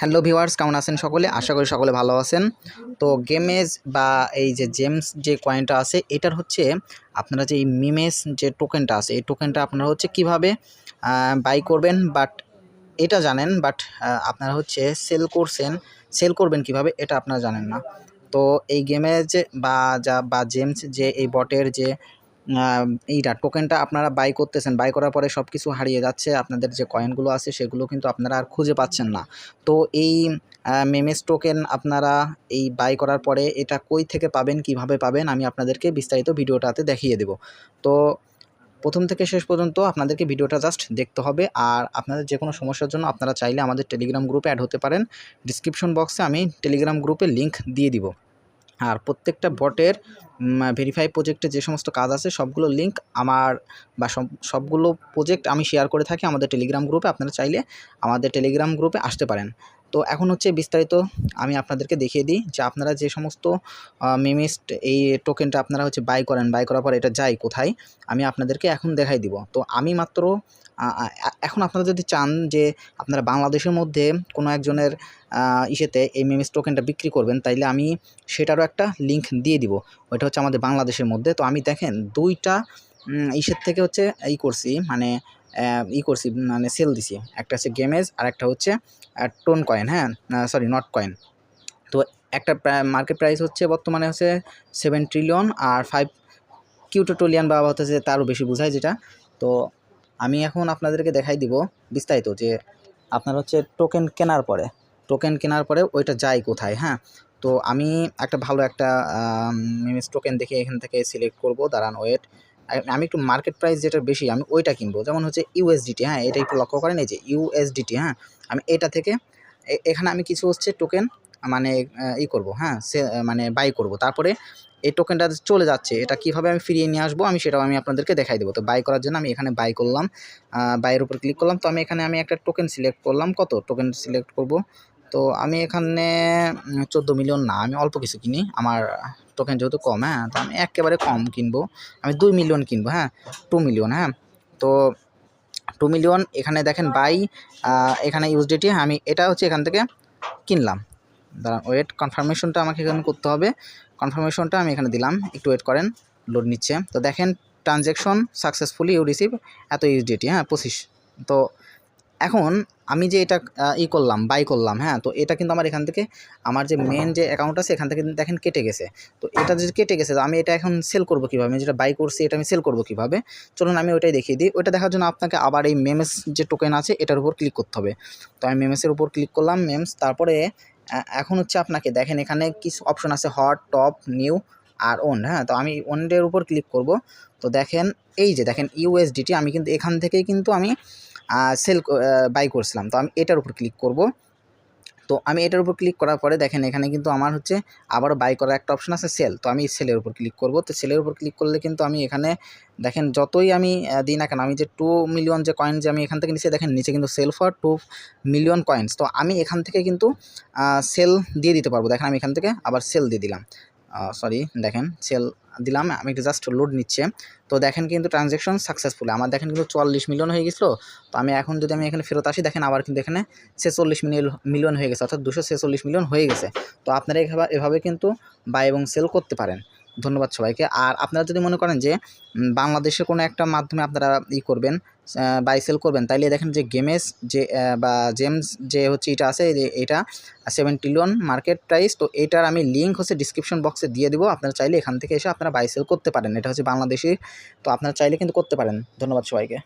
Hello viewers, কেমন আছেন সকলে? আশা করি সকলে ভালো আছেন। তো গেমেজ বা এই যে জেমস যে কয়েনটা আছে, এটার হচ্ছে আপনারা যে এই মিমেস যে টোকেনটা আছে, এই টোকেনটা আপনারা হচ্ছে কীভাবে বাই করবেন? বাট এটা জানেন, বাট আপনারা হচ্ছে সেল করছেন, সেল করবেন কীভাবে, এটা আপনারা জানেন না। তো এই গেমেজ বা যা, বা জেমস যে এই বটের যে এইটা টোকেনটা আপনারা বাই করতেছেন বাই করার পরে সব কিছু হারিয়ে যাচ্ছে, আপনাদের যে কয়েনগুলো আছে সেগুলো কিন্তু আপনারা আর খুঁজে পাচ্ছেন না। তো এই মেমেস টোকেন আপনারা এই বাই করার পরে এটা কই থেকে পাবেন, কীভাবে পাবেন, আমি আপনাদেরকে বিস্তারিত ভিডিওটাতে দেখিয়ে দেব। তো প্রথম থেকে শেষ পর্যন্ত আপনাদেরকে ভিডিওটা জাস্ট দেখতে হবে, আর আপনাদের যে কোনো সমস্যার জন্য আপনারা চাইলে আমাদের টেলিগ্রাম গ্রুপে অ্যাড হতে পারেন। ডিসক্রিপশন বক্সে আমি টেলিগ্রাম গ্রুপে লিংক দিয়ে দিব। আর প্রত্যেকটা বটের ভেরিফাই প্রজেক্টে যে সমস্ত কাজ আছে, সবগুলো লিঙ্ক আমার বা সব, সবগুলো প্রজেক্ট আমি শেয়ার করে থাকি আমাদের টেলিগ্রাম গ্রুপে আপনারা চাইলে আমাদের টেলিগ্রাম গ্রুপে আসতে পারেন। তো এখন হচ্ছে বিস্তারিত আমি আপনাদেরকে দেখিয়ে দিই যে আপনারা যে সমস্ত মিমিস্ট এই টোকেনটা আপনারা হচ্ছে বাই করেন বাই করার পর এটা যায় কোথায়, আমি আপনাদেরকে এখন দেখাই দিব। তো আমি মাত্র এখন আপনারা যদি চান যে আপনারা বাংলাদেশের মধ্যে কোনো একজনের ইসেতে এই মিমিস টোকেনটা বিক্রি করবেন, তাইলে আমি সেটারও একটা লিংক দিয়ে দিব। ওইটা হচ্ছে আমাদের বাংলাদেশের মধ্যে। তো আমি দেখেন দুইটা ইসের থেকে হচ্ছে ই করছি মানে ই করছি মানে সেল দিছি। একটা হচ্ছে গেমেজ আর একটা হচ্ছে টোন কয়েন হ্যাঁ? সরি নট কয়েন তো একটা মার্কেট প্রাইস হচ্ছে বর্তমানে হচ্ছে সেভেন ট্রিলিয়ন আর ফাইভ কিউটোটোলিয়ান বা হচ্ছে তারও বেশি বোঝায় যেটা। তো আমি এখন আপনাদেরকে দেখাই দিব বিস্তারিত যে আপনার হচ্ছে টোকেন কেনার পরে টোকেন কেনার পরে ওইটা যায় কোথায় হ্যাঁ? তো আমি একটা ভালো একটা মিমিস টোকেন দেখে এখান থেকে সিলেক্ট করব, দাঁড়ান ওয়েট আমি একটু মার্কেট প্রাইস যেটা বেশি, আমি ওইটা কিনবো। যেমন হচ্ছে ইউএসডিটি হ্যাঁ এটা একটু লক্ষ্য করেন, এই যে ইউএসডিটি হ্যাঁ আমি এটা থেকে এখানে আমি কিছু হচ্ছে টোকেন মানে ই করব হ্যাঁ সে মানে বাই করব। তারপরে এই টোকেনটা চলে যাচ্ছে, এটা কীভাবে আমি ফিরিয়ে নিয়ে আসব, আমি সেটাও আমি আপনাদেরকে দেখাই দেবো। তো বাই করার জন্য আমি এখানে বাই করলাম বাইয়ের উপর ক্লিক করলাম। তো আমি এখানে আমি একটা টোকেন সিলেক্ট করলাম, কত? টোকেন সিলেক্ট করব। তো আমি এখানে চোদ্দ মিলিয়ন না, আমি অল্প কিছু কিনি, আমার টোকেন যেহেতু কম হ্যাঁ তো আমি একেবারে কম কিনবো। আমি দুই মিলিয়ন কিনবো হ্যাঁ টু মিলিয়ন হ্যাঁ। তো টু মিলিয়ন এখানে দেখেন বাই এখানে ইউজডিটি আমি এটা হচ্ছে এখান থেকে কিনলাম। দাঁড়ান ওয়েট কনফার্মেশনটা আমাকে এখানে করতে হবে। কনফার্মেশনটা আমি এখানে দিলাম, একটু ওয়েট করেন লোড নিচ্ছে। তো দেখেন ট্রানজ্যাকশন সাকসেসফুলি ইউ রিসিভ এত ইউজডিটি হ্যাঁ পঁচিশ। তো এখন আমি যে এটা ই করলাম বাই করলাম হ্যাঁ তো এটা কিন্তু আমার এখান থেকে, আমার যে মেন যে অ্যাকাউন্ট আছে, এখান থেকে কিন্তু দেখেন কেটে গেছে। তো এটা যদি কেটে গেছে, তো আমি এটা এখন সেল করব কীভাবে? আমি যেটা বাই করছি, এটা আমি সেল করব কীভাবে? চলুন আমি ওইটাই দেখিয়ে দিই। ওইটা দেখার জন্য আপনাকে আবার এই মেমস যে টোকেন আছে, এটার উপর ক্লিক করতে হবে। তো আমি মেমসের উপর ক্লিক করলাম মেমস তারপরে এখন হচ্ছে আপনাকে দেখেন এখানে কিছু অপশন আছে হট টপ নিউ আর ওন হ্যাঁ তো আমি ওনের উপর ক্লিক করব। তো দেখেন, এই যে দেখেন ইউএসডিটি আমি কিন্তু এখান থেকেই কিন্তু আমি সেল বাই করছিলাম। তো আমি এটার উপর ক্লিক করব। তো আমি এটার উপর ক্লিক করার পরে দেখেন, এখানে কিন্তু আমার হচ্ছে আবার বাই করার একটা অপশন আছে সেল তো আমি সেলের উপর ক্লিক করব। তো সেলের উপর ক্লিক করলে কিন্তু আমি এখানে দেখেন, যতই আমি দিই না কেন, আমি যে টু মিলিয়ন যে কয়েন যে আমি এখান থেকে নিচে, দেখেন, নিচে কিন্তু sell for two million coins তো আমি এখান থেকে কিন্তু সেল দিয়ে দিতে পারব। দেখেন, আমি এখান থেকে আবার সেল দিয়ে দিলাম। সরি দেখেন সেল দিলাম, আমি একটু জাস্ট লোড নিচ্ছে। তো দেখেন কিন্তু ট্রানজ্যাকশন সাকসেসফুল আমার দেখেন কিন্তু চুয়াল্লিশ মিলিয়ন হয়ে গেছিল। তো আমি এখন যদি আমি এখানে ফেরত আসি, দেখেন আবার কিন্তু এখানে ছেচল্লিশ মিলিয়ন হয়ে গেছে, অর্থাৎ দুশো ছেচল্লিশ মিলিয়ন হয়ে গেছে। তো আপনারা এভাবে কিন্তু বাই এবং সেল করতে পারেন। ধন্যবাদ সবাইকে। আর আপনারা যদি মনে করেন যে বাংলাদেশে বাংলাদেশের কোনো একটা মাধ্যমে আপনারা ই করবেন বাই সেল করবেন, তাইলে দেখেন যে গেমেস যে বা জেমস যে হচ্ছে এটা আছে এটা সেভেন ট্রিলিয়ন মার্কেট প্রাইস তো এটার আমি লিঙ্ক হচ্ছে ডিসক্রিপশন বক্সে দিয়ে দেবো। আপনারা চাইলে এখান থেকে এসে আপনারা বাই সেল করতে পারেন। এটা হচ্ছে বাংলাদেশি, তো আপনারা চাইলে কিন্তু করতে পারেন। ধন্যবাদ সবাইকে।